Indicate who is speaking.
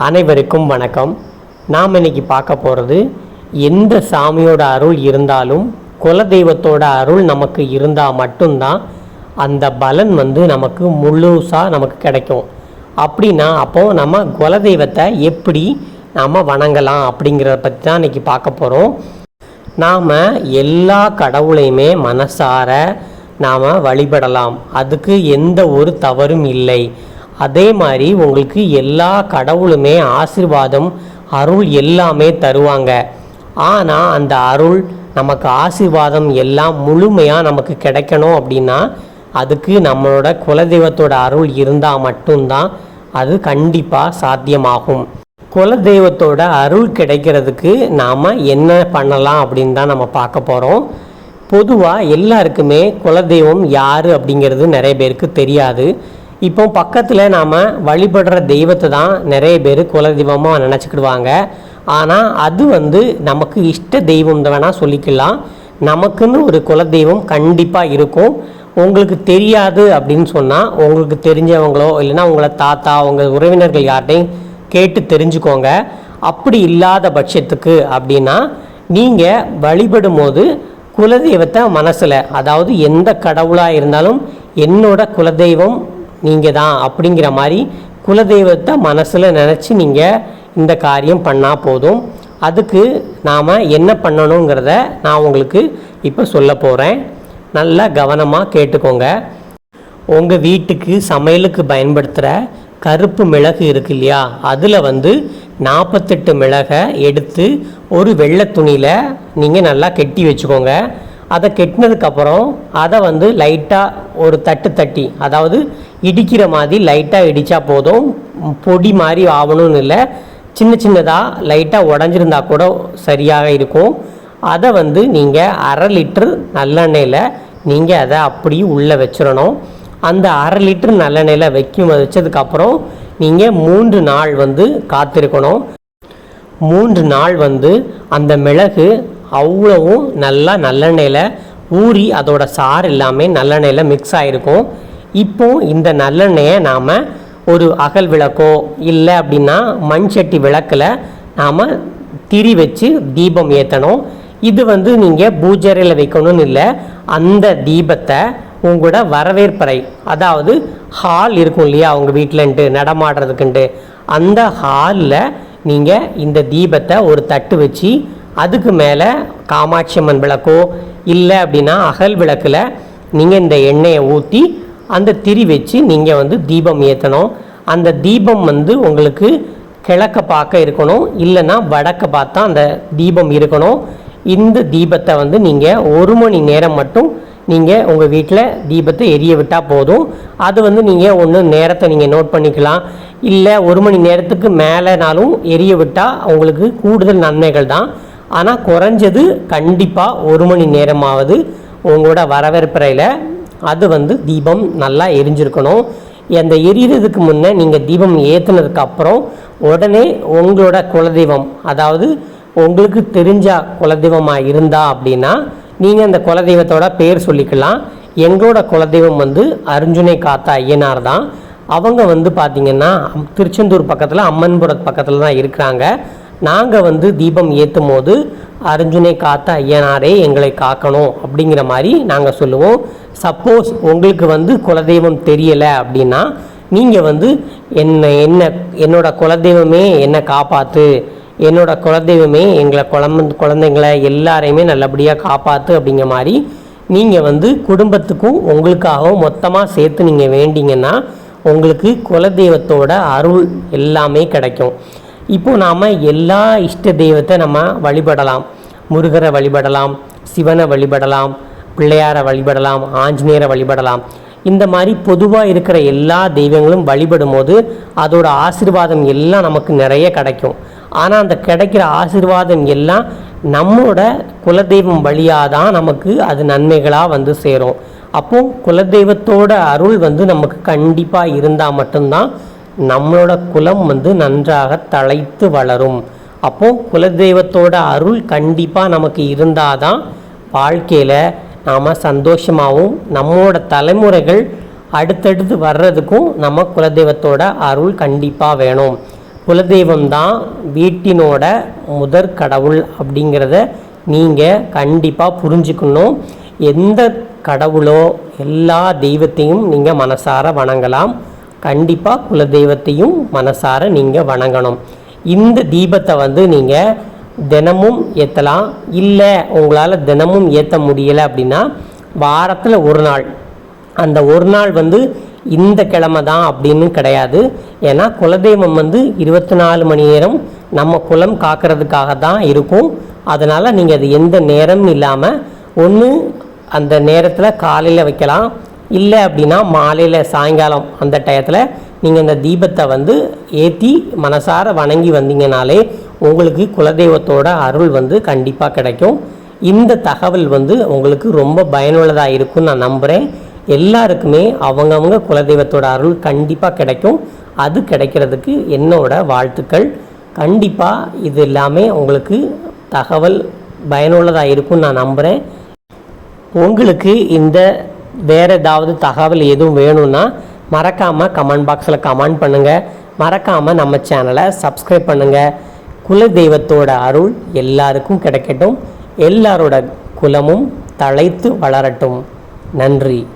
Speaker 1: அனைவருக்கும் வணக்கம். நாம் இன்னைக்கு பார்க்க போகிறது எந்த சாமியோட அருள் இருந்தாலும் குலதெய்வத்தோட அருள் நமக்கு இருந்தால் மட்டும்தான் அந்த பலன் வந்து நமக்கு முழுசாக நமக்கு கிடைக்கும். அப்படின்னா அப்போது நம்ம குலதெய்வத்தை எப்படி நாம் வணங்கலாம் அப்படிங்கிறத பற்றி தான் இன்னைக்கு பார்க்க போகிறோம் நாம் எல்லா கடவுளையுமே மனசார நாம் வழிபடலாம். அதுக்கு எந்த ஒரு தவறும் இல்லை. அதே மாதிரி உங்களுக்கு எல்லா கடவுளுமே ஆசிர்வாதம் அருள் எல்லாமே தருவாங்க. ஆனால் அந்த அருள் நமக்கு ஆசிர்வாதம் எல்லாம் முழுமையாக நமக்கு கிடைக்கணும் அப்படின்னா அதுக்கு நம்மளோட குலதெய்வத்தோட அருள் இருந்தால் மட்டும்தான் அது கண்டிப்பாக சாத்தியமாகும். குலதெய்வத்தோட அருள் கிடைக்கிறதுக்கு நாம் என்ன பண்ணலாம் அப்படின்னு தான் நம்ம பார்க்க போகிறோம் பொதுவாக எல்லாருக்குமே குலதெய்வம் யார் அப்படிங்கிறது நிறைய பேருக்கு தெரியாது. இப்போ பக்கத்தில் நாம் வழிபடுற தெய்வத்தை தான் நிறைய பேர் குலதெய்வமாக நினச்சிக்கிடுவாங்க. ஆனால் அது வந்து நமக்கு இஷ்ட தெய்வம் வேணால் சொல்லிக்கலாம். நமக்குன்னு ஒரு குலதெய்வம் கண்டிப்பாக இருக்கும். உங்களுக்கு தெரியாது அப்படின்னு சொன்னால் உங்களுக்கு தெரிஞ்சவங்களோ இல்லைன்னா உங்களை தாத்தா உங்கள் உறவினர்கள் யார்கிட்டையும் கேட்டு தெரிஞ்சுக்கோங்க. அப்படி இல்லாத பட்சத்துக்கு அப்படின்னா நீங்கள் வழிபடும் போது குலதெய்வத்தை மனசில் அதாவது எந்த கடவுளாக இருந்தாலும் என்னோட குலதெய்வம் நீங்கள் தான் அப்படிங்கிற மாதிரி குலதெய்வத்தை மனசில் நினச்சி நீங்கள் இந்த காரியம் பண்ணால் போதும். அதுக்கு நாம் என்ன பண்ணணுங்கிறத நான் உங்களுக்கு இப்போ சொல்ல போகிறேன் நல்லா கவனமாக கேட்டுக்கோங்க. உங்கள் வீட்டுக்கு சமையலுக்கு பயன்படுத்துகிற கருப்பு மிளகு இருக்கு இல்லையா? அதில் வந்து நாற்பத்தெட்டு மிளகை எடுத்து ஒரு வெள்ளை துணியில் நீங்கள் நல்லா கெட்டி வச்சுக்கோங்க. அதை கெட்டினதுக்கப்புறம் அதை வந்து லைட்டாக ஒரு தட்டு தட்டி அதாவது இடிக்கிற மாதிரி லைட்டாக இடித்தா போதும். பொடி மாதிரி ஆகணும்னு இல்லை. சின்ன சின்னதாக லைட்டாக உடஞ்சிருந்தா கூட சரியாக இருக்கும். அதை வந்து நீங்கள் அரை லிட்டர் நல்லெண்ணெயில் நீங்கள் அதை அப்படியே உள்ளே வச்சிடணும். அந்த அரை லிட்டர் நல்லெண்ணெயில் வைக்கும் வச்சதுக்கப்புறம் நீங்கள் மூன்று நாள் வந்து காத்திருக்கணும். மூன்று நாள் வந்து அந்த மிளகு அவ்வளவும் நல்லா நல்லெண்ணெயில் ஊறி அதோட சாறு எல்லாமே நல்லெண்ணெயில் மிக்ஸ் ஆகிருக்கும் இப்போ இந்த நல்லெண்ணெயை நாம் ஒரு அகல் விளக்கோ இல்லை அப்படின்னா மண் சட்டி விளக்கில் நாம் திரி வச்சு தீபம் ஏற்றணும் இது வந்து நீங்கள் பூஜரையில் வைக்கணும்னு இல்லை அந்த தீபத்தை உங்களோட வரவேற்பறை அதாவது ஹால் இருக்கும் இல்லையா அவங்க வீட்டிலன்ட்டு நடமாடுறதுக்குன்ட்டு அந்த ஹாலில் நீங்கள் இந்த தீபத்தை ஒரு தட்டு வச்சு அதுக்கு மேலே காமாட்சி அம்மன் விளக்கோ இல்லை அப்படின்னா அகல் விளக்கில் நீங்கள் இந்த எண்ணெயை ஊற்றி அந்த திரி வச்சு நீங்கள் வந்து தீபம் ஏற்றணும் அந்த தீபம் வந்து உங்களுக்கு கிழக்க பார்க்க இருக்கணும். இல்லைன்னா வடக்க பார்த்தா அந்த தீபம் இருக்கணும். இந்த தீபத்தை வந்து நீங்கள் ஒரு மணி நேரம் மட்டும் நீங்கள் உங்கள் வீட்டில் தீபத்தை எரிய விட்டால் போதும். அது வந்து நீங்கள் ஒன்று நேரத்தை நீங்கள் நோட் பண்ணிக்கலாம். இல்லை ஒரு மணி நேரத்துக்கு மேலேனாலும் எரிய விட்டால் உங்களுக்கு கூடுதல் நன்மைகள் தான். ஆனால் குறைஞ்சது கண்டிப்பாக ஒரு மணி நேரமாவது உங்களோட வரவேற்பறையில் அது வந்து தீபம் நல்லா எரிஞ்சிருக்கணும். அந்த எரியறதுக்கு முன்னே நீங்கள் தீபம் ஏற்றுனதுக்கு அப்புறம் உடனே உங்களோட குலதெய்வம் அதாவது உங்களுக்கு தெரிஞ்ச குலதெய்வமாக இருந்தா அப்படின்னா நீங்கள் அந்த குலதெய்வத்தோட பேர் சொல்லிக்கலாம். எங்களோட குலதெய்வம் வந்து அர்ஜுனை காத்தா ஐயனார் தான். அவங்க வந்து பார்த்திங்கன்னா திருச்செந்தூர் பக்கத்தில் அம்மன்புரத் பக்கத்தில் தான் இருக்கிறாங்க. நாங்கள் வந்து தீபம் ஏற்றும் போது அர்ஜுனை காத்த ஐயனாரே எங்களை காக்கணும் அப்படிங்கிற மாதிரி நாங்கள் சொல்லுவோம். சப்போஸ் உங்களுக்கு வந்து குலதெய்வம் தெரியலை அப்படின்னா நீங்கள் வந்து என்ன என்ன என்னோட குலதெய்வமே என்னை காப்பாற்று என்னோட குலதெய்வமே எங்களை குழந்த குழந்தைங்களை எல்லாரையுமே நல்லபடியாக காப்பாற்று அப்படிங்கிற மாதிரி நீங்கள் வந்து குடும்பத்துக்கும் உங்களுக்காகவும் மொத்தமாக சேர்த்து நீங்கள் வேண்டிங்கன்னா உங்களுக்கு குலதெய்வத்தோட அருள் எல்லாமே கிடைக்கும். இப்போது நாம் எல்லா இஷ்ட தெய்வத்தை நம்ம வழிபடலாம். முருகரை வழிபடலாம் சிவனை வழிபடலாம் பிள்ளையாரை வழிபடலாம் ஆஞ்சநேயரை வழிபடலாம். இந்த மாதிரி பொதுவாக இருக்கிற எல்லா தெய்வங்களும் வழிபடும் போது அதோட ஆசீர்வாதம் எல்லாம் நமக்கு நிறைய கிடைக்கும். ஆனால் அந்த கிடைக்கிற ஆசிர்வாதம் எல்லாம் நம்மளோட குலதெய்வம் வழியாக தான் நமக்கு அது நன்மைகளாக வந்து சேரும். அப்போது குலதெய்வத்தோட அருள் வந்து நமக்கு கண்டிப்பாக இருந்தால் மட்டும்தான் நம்மளோட குலம் வந்து நன்றாக தழைத்து வளரும். அப்போது குலதெய்வத்தோட அருள் கண்டிப்பாக நமக்கு இருந்தால் தான் வாழ்க்கையில் நாம் சந்தோஷமாகவும் நம்மளோட தலைமுறைகள் அடுத்தடுத்து வர்றதுக்கும் நம்ம குலதெய்வத்தோட அருள் கண்டிப்பாக வேணும். குலதெய்வம் தான் வீட்டினோட முதற் கடவுள் அப்படிங்கிறத நீங்கள் கண்டிப்பாக புரிஞ்சுக்கணும். எந்த கடவுளோ எல்லா தெய்வத்தையும் நீங்கள் மனசார வணங்கலாம். கண்டிப்பாக குலதெய்வத்தையும் மனசார நீங்கள் வணங்கணும். இந்த தீபத்தை வந்து நீங்கள் தினமும் ஏற்றலாம் இல்லை உங்களால் தினமும் ஏற்ற முடியலை அப்படின்னா வாரத்தில் ஒரு நாள். அந்த ஒரு நாள் வந்து இந்த கிழமை தான் அப்படின்னு கிடையாது. ஏன்னா குலதெய்வம் வந்து இருபத்தி நாலு மணி நேரம் நம்ம குலம் காக்கிறதுக்காக தான் இருக்கும். அதனால் நீங்கள் அது எந்த நேரம் இல்லாமல் ஒன்று அந்த நேரத்தில் காலையில் வைக்கலாம். இல்லை அப்படின்னா மாலையில் சாயங்காலம் அந்த டயத்தில் நீங்கள் இந்த தீபத்தை வந்து ஏற்றி மனசார வணங்கி வந்தீங்கனாலே உங்களுக்கு குலதெய்வத்தோட அருள் வந்து கண்டிப்பாக கிடைக்கும். இந்த தகவல் வந்து உங்களுக்கு ரொம்ப பயனுள்ளதாக இருக்கும்னு நான் நம்புகிறேன் எல்லாருக்குமே அவங்கவுங்க குலதெய்வத்தோட அருள் கண்டிப்பாக கிடைக்கும். அது கிடைக்கிறதுக்கு என்னோட வாழ்த்துக்கள். கண்டிப்பாக இது எல்லாமே உங்களுக்கு தகவல் பயனுள்ளதாக இருக்கும்னு நான் நம்புகிறேன் உங்களுக்கு இந்த வேறு ஏதாவது தகவல் எதுவும் வேணும்னா மறக்காமல் கமெண்ட் பாக்ஸில் கமெண்ட் பண்ணுங்கள் மறக்காமல் நம்ம சேனலை சப்ஸ்கிரைப் பண்ணுங்கள் குல தெய்வத்தோட அருள் எல்லாருக்கும் கிடைக்கட்டும். எல்லாரோட குலமும் தழைத்து வளரட்டும். நன்றி.